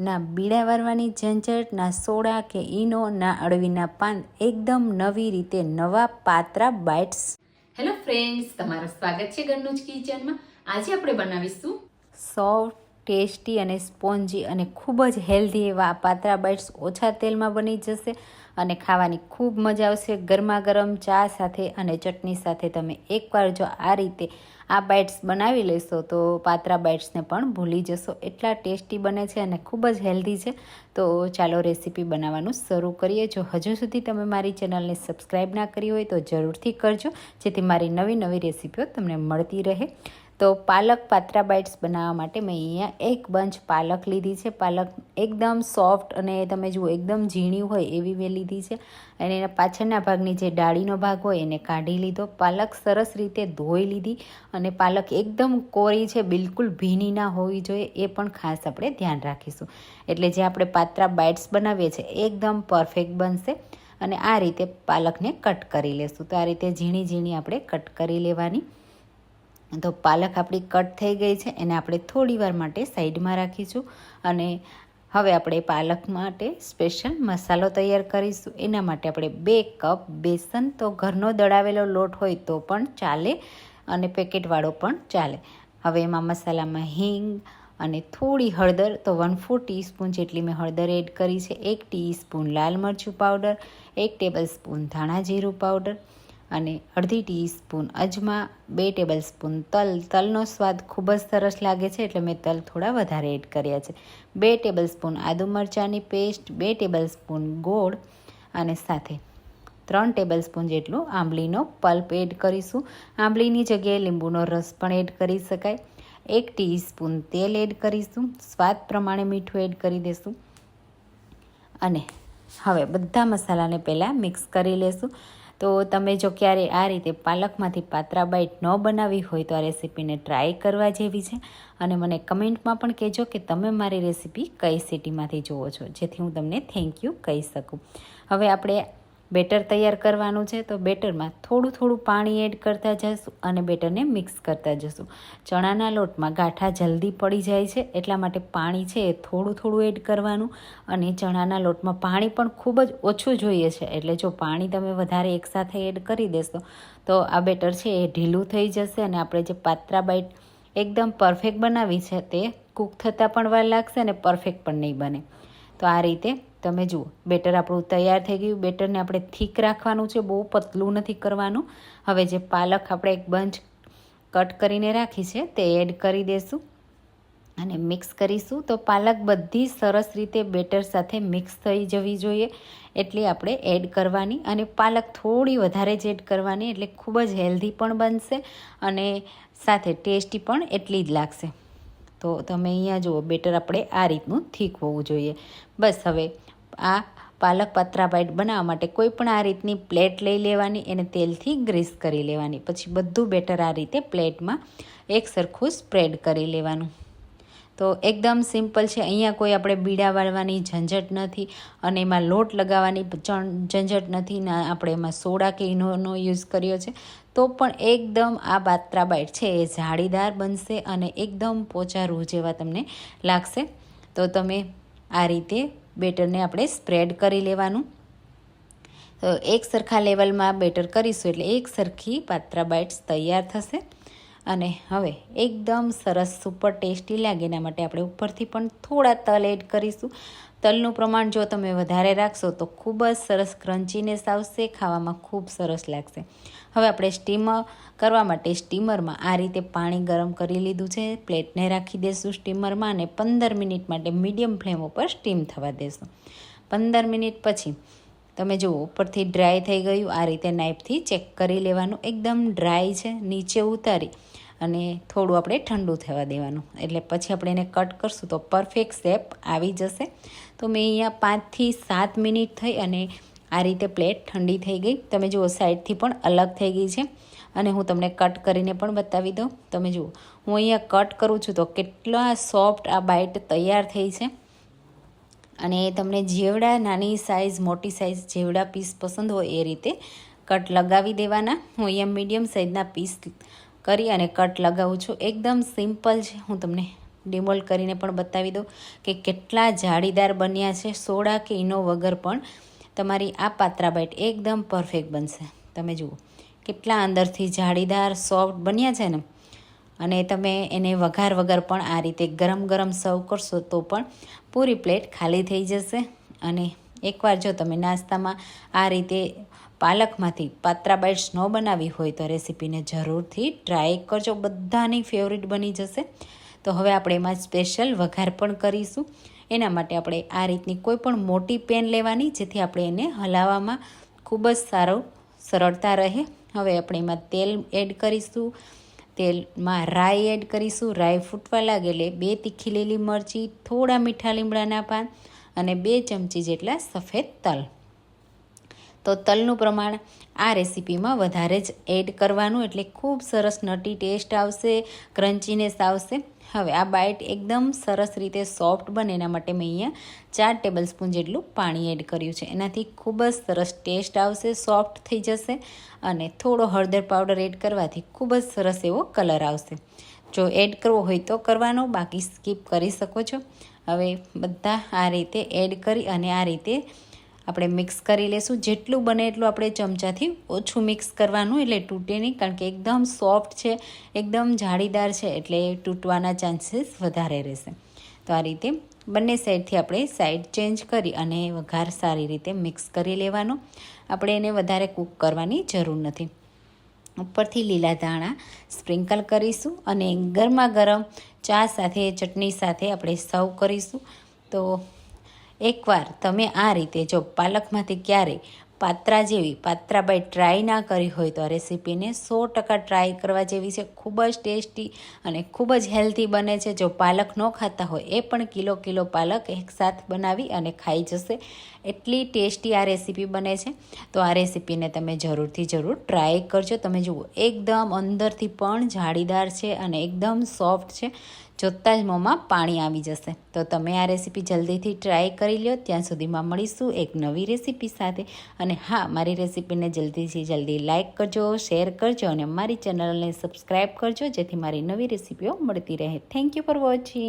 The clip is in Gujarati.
ના બીડા વારવાની ઝંઝટ ના સોડા કે ઈનો ના અળવીના પાન એકદમ નવી રીતે નવા પાત્રા બાઇટ્સ. હેલો ફ્રેન્ડ્સ તમારું સ્વાગત છે ઘરનું જ કિચનમાં. આજે આપણે બનાવીશું સોફ્ટ ટેસ્ટી અને સ્પોન્જી અને ખૂબ જ હેલ્ધી એવા પાત્રા બાઇટ્સ. ઓછા તેલમાં બની જશે. અને ખાવાની ખૂબ મજા આવશે. ગરમા ગરમ ચા સાથે અને ચટણી સાથે તમે એકવાર જો આ રીતે આ બાઇટ્સ બનાવી લેશો તો પાત્રા બાઇટ્સને પણ ભૂલી જશો. એટલા ટેસ્ટી બને છે અને ખૂબ જ હેલ્ધી છે. તો ચાલો રેસીપી બનાવવાનું શરૂ કરીએ. જો હજુ સુધી તમે મારી ચેનલને સબસ્ક્રાઈબ ના કરી હોય તો જરૂરથી કરજો, જેથી મારી નવી નવી રેસીપીઓ તમને મળતી રહે. તો પાલક પાત્રા બાઇટ્સ બનાવવા માટે મેં અહીંયા એક બંચ પાલક લીધી છે. પાલક એકદમ સોફ્ટ અને તમે જુઓ, એકદમ ઝીણી હોય એવી મેં લીધી છે. અને એના પાછળના ભાગની જે ડાળીનો ભાગ હોય એને કાઢી લીધો. પાલક સરસ રીતે ધોઈ લીધી અને પાલક એકદમ કોરી છે, બિલકુલ ભીની ના હોવી જોઈએ, એ પણ ખાસ આપણે ધ્યાન રાખીશું. એટલે જે આપણે પાત્રા બાઇટ્સ બનાવીએ છીએ એકદમ પરફેક્ટ બનશે અને આ રીતે પાલકને કટ કરી લેશું. તો આ રીતે ઝીણી ઝીણી આપણે કટ કરી લેવાની. તો પાલક આપણી કટ થઈ ગઈ છે, એને આપણે થોડી વાર માટે સાઈડમાં રાખીશું અને હવે આપણે પાલક માટે સ્પેશિયલ મસાલો તૈયાર કરીશું. એના માટે આપણે બે કપ બેસન, તો ઘરનો દળાવેલો લોટ હોય તો પણ ચાલે અને પેકેટવાળો પણ ચાલે. હવે એમાં મસાલામાં હિંગ અને થોડી હળદર, તો વન ફોર ટીસ્પૂન જેટલી મેં હળદર એડ કરી છે, એક ટીસ્પૂન લાલ મરચું પાવડર એક ટેબલ સ્પૂન ધાણા જીરું પાવડર અને અડધી ટીસ્પૂન અજમા, બે ટેબલ સ્પૂન તલ. તલનો સ્વાદ ખૂબ જ સરસ લાગે છે, એટલે મેં તલ થોડા વધારે એડ કર્યા છે. બે ટેબલ સ્પૂન આદુ મરચાંની પેસ્ટ, બે ટેબલ સ્પૂન ગોળ અને સાથે ત્રણ ટેબલ સ્પૂન જેટલું આંબલીનો પલ્પ એડ કરીશું. આંબલીની જગ્યાએ લીંબુનો રસ પણ એડ કરી શકાય. એક ટીસ્પૂન તેલ એડ કરીશું. સ્વાદ પ્રમાણે મીઠું એડ કરી દઈશું અને હવે બધા મસાલાને પહેલાં મિક્સ કરી લેશું. તો તમે જો ક્યારે આ રીતે પાલકમાંથી પાત્રા બાઈટ ન બનાવી હોય તો આ રેસીપીને ટ્રાય કરવા જેવી છે. અને મને કમેન્ટમાં પણ કહેજો કે તમે મારી રેસીપી કઈ સિટીમાંથી જુઓ છો, જેથી હું તમને થેન્ક યુ કહી શકું. હવે આપણે બેટર તૈયાર કરવાનું છે, તો બેટરમાં થોડું થોડું પાણી એડ કરતા જઈશું અને બેટરને મિક્સ કરતા જઈશું ચણાના લોટમાં ગાંઠા જલ્દી પડી જાય છે, એટલા માટે પાણી છે એ થોડું થોડું એડ કરવાનું અને ચણાના લોટમાં પાણી પણ ખૂબ જ ઓછું જોઈએ છે, એટલે જો પાણી તમે વધારે એકસાથે એડ કરી દેશો, તો આ બેટર છે એ ઢીલું થઈ જશે અને આપણે જે પાત્રા બાઈટ એકદમ પરફેક્ટ બનાવી છે તે કૂક થતાં પણ વાર લાગશે અને પરફેક્ટ પણ નહીં બને. તો આ રીતે તમે જુઓ, બેટર આપણું તૈયાર થઈ ગયું. બેટરને આપણે થીક રાખવાનું છે, બહુ પતલું નથી કરવાનું. હવે જે પાલક આપણે એક બંચ કટ કરીને રાખી છે, તે એડ કરી દઈશું અને મિક્સ કરીશું. તો પાલક બધી સરસ રીતે બેટર સાથે મિક્સ થઈ જવી જોઈએ, એટલી આપણે એડ કરવાની. અને પાલક થોડી વધારે જ એડ કરવાની, એટલે ખૂબ જ હેલ્ધી પણ બનશે અને સાથે ટેસ્ટી પણ એટલી જ લાગશે. તો તમે અહીંયા જુઓ, બેટર આપણે આ રીતનું થીક હોવું જોઈએ. બસ હવે આ પાલક પાત્રા બાઈટ બનાવવા માટે કોઈ પણ આ રીતની પ્લેટ લઈ લેવાની, એને તેલથી ગ્રીસ કરી લેવાની. પછી બધું બેટર આ રીતે પ્લેટમાં એક સરખું સ્પ્રેડ કરી લેવાનું. તો એકદમ સિમ્પલ છે. અહીંયા કોઈ આપણે બીડા વાળવાની ઝંઝટ નથી અને એમાં લોટ લગાવવાની ઝંઝટ નથી ના આપણે એમાં સોડા કે ઇનોનો યુઝ કર્યો છે. તો પણ એકદમ આ બાત્રા બાઈટ છે એ જાળીદાર બનશે અને એકદમ પોચા રૂ જેવા તમને લાગશે. તો તમે આ રીતે બેટરને આપણે સ્પ્રેડ કરી લેવાનું. એક સરખા લેવલમાં બેટર કરીશું એટલે એક સરખી પાત્રા બાઇટ્સ તૈયાર થશે. અને હવે એકદમ સરસ સુપર ટેસ્ટી લાગે એના માટે આપણે ઉપરથી પણ થોડા તલ એડ કરીશું. તલનું પ્રમાણ જો તમે વધારે રાખશો તો ખૂબ જ સરસ ક્રન્ચીનેસ આવશે, ખાવામાં ખૂબ સરસ લાગશે. હવે આપણે સ્ટીમર કરવા માટે સ્ટીમરમાં આ રીતે પાણી ગરમ કરી લીધું છે. પ્લેટને રાખી દઈશું સ્ટીમરમાં અને પંદર મિનિટ માટે મીડિયમ ફ્લેમ ઉપર સ્ટીમ થવા દેશું. પંદર મિનિટ પછી તમે જુઓ, ઉપરથી ડ્રાય થઈ ગયું. આ રીતે નાઇફથી ચેક કરી લેવાનું. એકદમ ડ્રાય છે. નીચે ઉતારી અને થોડું આપણે ઠંડુ થવા દેવાનું. એટલે પછી આપણે એને કટ કરશું તો પરફેક્ટ શેપ આવી જશે. તો મેં અહીંયા પાંચથી સાત મિનિટ થઈ અને આ રીતે પ્લેટ ઠંડી થઈ ગઈ. તમે જુઓ સાઈડથી પણ અલગ થઈ ગઈ છે. અને હું તમને કટ કરીને પણ બતાવી દઉં. તમે જુઓ, હું અહીંયા કટ કરું છું તો કેટલા સોફ્ટ આ બાઇટ તૈયાર થઈ છે. અને તમને જેવડા નાની સાઇઝ મોટી સાઇઝ જેવડા પીસ પસંદ હોય એ રીતે કટ લગાવી દેવાના. હું અહીંયા મીડિયમ સાઇઝના પીસ કરી અને કટ લગાવું છું. એકદમ સિમ્પલ છે. હું તમને ડિમોલ્ડ કરીને પણ બતાવી દઉં કે કેટલા જાળીદાર બન્યા છે. સોડા કે ઇનો વગર પણ તમારી આ પાત્રા બાઈટ એકદમ પરફેક્ટ બનશે. તમે જુઓ, કેટલા અંદરથી જાળીદાર, સોફ્ટ બન્યા છે ને. અને તમે એને વઘાર વગર પણ આ રીતે ગરમ ગરમ સર્વ કરશો તો પણ પૂરી પ્લેટ ખાલી થઈ જશે. અને એકવાર જો તમે નાસ્તામાં આ રીતે પાલકમાંથી પાત્રા બાઇટ્સ ન બનાવી હોય તો રેસીપીને જરૂરથી ટ્રાય કરજો. બધાની ફેવરિટ બની જશે. તો હવે આપણે એમાં સ્પેશિયલ વઘાર પણ કરીશું. એના માટે આપણે આ રીતની કોઈ પણ મોટી પેન લેવાની જેથી આપણે એને હલાવવામાં ખૂબ જ સારો સરળતા રહે. હવે આપણે એમાં તેલ એડ કરીશું. તેલમાં રાઈ એડ કરીશું. રાઈ ફૂટવા લાગે એટલે બે તીખી લીલી મરચી, થોડા મીઠા લીમડાના પાન અને બે ચમચી જેટલા સફેદ તલ. તો તલનું પ્રમાણ આ રેસીપીમાં વધારે જ એડ કરવાનું એટલે ખૂબ સરસ નટી ટેસ્ટ આવશે, ક્રન્ચીનેસ આવશે. હવે આ બાઇટ એકદમ સરસ રીતે સોફ્ટ બને એના માટે મેં અહીંયા ચાર ટેબલ સ્પૂન જેટલું પાણી એડ કર્યું છે. એનાથી ખૂબ જ સરસ ટેસ્ટ આવશે, સોફ્ટ થઈ જશે અને થોડો હળદર પાવડર એડ કરવાથી ખૂબ જ સરસ એવો કલર આવશે. જો એડ કરવો હોય તો કરવાનો, બાકી સ્કીપ કરી શકો છો. હવે બધા આ રીતે એડ કરી અને આ રીતે આપણે મિક્સ કરી લેશું. જેટલું બને એટલું આપણે ચમચાથી ઓછું મિક્સ કરવાનું, એટલે તૂટે નહીં, કારણ કે એકદમ સોફ્ટ છે, એકદમ જાળીદાર છે, એટલે તૂટવાના ચાન્સીસ વધારે રહેશે. તો આ રીતે બંને સાઈડથી આપણે સાઈડ ચેન્જ કરી અને વઘાર સારી રીતે મિક્સ કરી લેવાનો. આપણે એને વધારે કૂક કરવાની જરૂર નથી. ઉપરથી લીલા ધાણા સ્પ્રિંકલ કરીશું અને ગરમા ગરમ ચા સાથે, ચટણી સાથે આપણે સર્વ કરીશું. તો એકવાર તમે આ રીતે જો પાલકમાંથી ક્યારેય પાત્રા જેવી પાત્રા બાય ટ્રાય ના કરી હોય તો આ રેસીપીને સો ટકા ટ્રાય કરવા જેવી છે. ખૂબ જ ટેસ્ટી અને ખૂબ જ હેલ્ધી બને છે. જો પાલક ન ખાતા હોય એ પણ કિલો કિલો પાલક એકસાથ બનાવી અને ખાઈ જશે. એટલી ટેસ્ટી આ રેસીપી બને છે. તો આ રેસીપીને તમે જરૂરથી જરૂર ટ્રાય કરજો. તમે જુઓ, એકદમ અંદરથી પણ જાળીદાર છે અને એકદમ સોફ્ટ છે. જોતાં જ મોંમાં પાણી આવી જશે. તો તમે આ રેસીપી જલ્દીથી ટ્રાય કરી લ્યો. ત્યાં સુધીમાં મળીશું એક નવી રેસીપી સાથે. અને હા, મારી રેસીપીને જલ્દીથી જલ્દી લાઇક કરજો, શેર કરજો અને મારી ચેનલને સબસ્ક્રાઈબ કરજો, જેથી મારી નવી રેસીપીઓ મળતી રહે. Thank you for watching